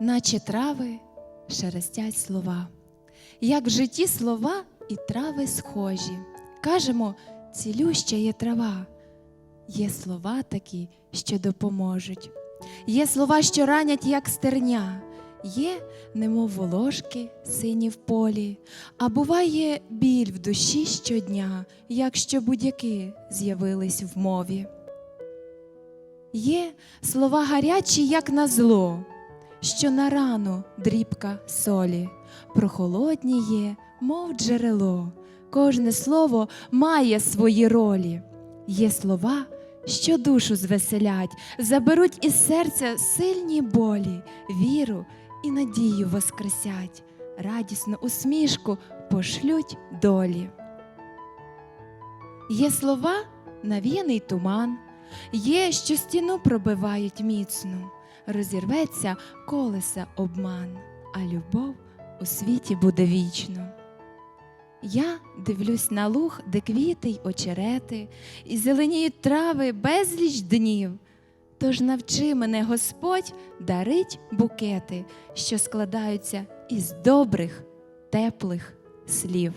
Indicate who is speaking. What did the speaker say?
Speaker 1: наче трави шелестять слова. Як в житті слова і трави схожі. Кажемо, цілюща є трава. Є слова такі, що допоможуть. Є слова, що ранять, як стерня. Є, немов волошки сині в полі, а буває біль в душі щодня, якщо будь-які з'явились в мові. Є слова гарячі, як на зло, що на рану дрібка солі, прохолодні є, мов джерело. Кожне слово має свої ролі. Є слова, що душу звеселять, заберуть із серця сильні болі, віру і надію воскресять, радісну усмішку пошлють долі. Є слова навіяний туман, є, що стіну пробивають міцну, розірветься колеса обман, а любов у світі буде вічно. Я дивлюсь на луг, де квіти й очерети, і зеленіють трави безліч днів. Тож навчи мене Господь дарить букети, що складаються із добрих, теплих слів.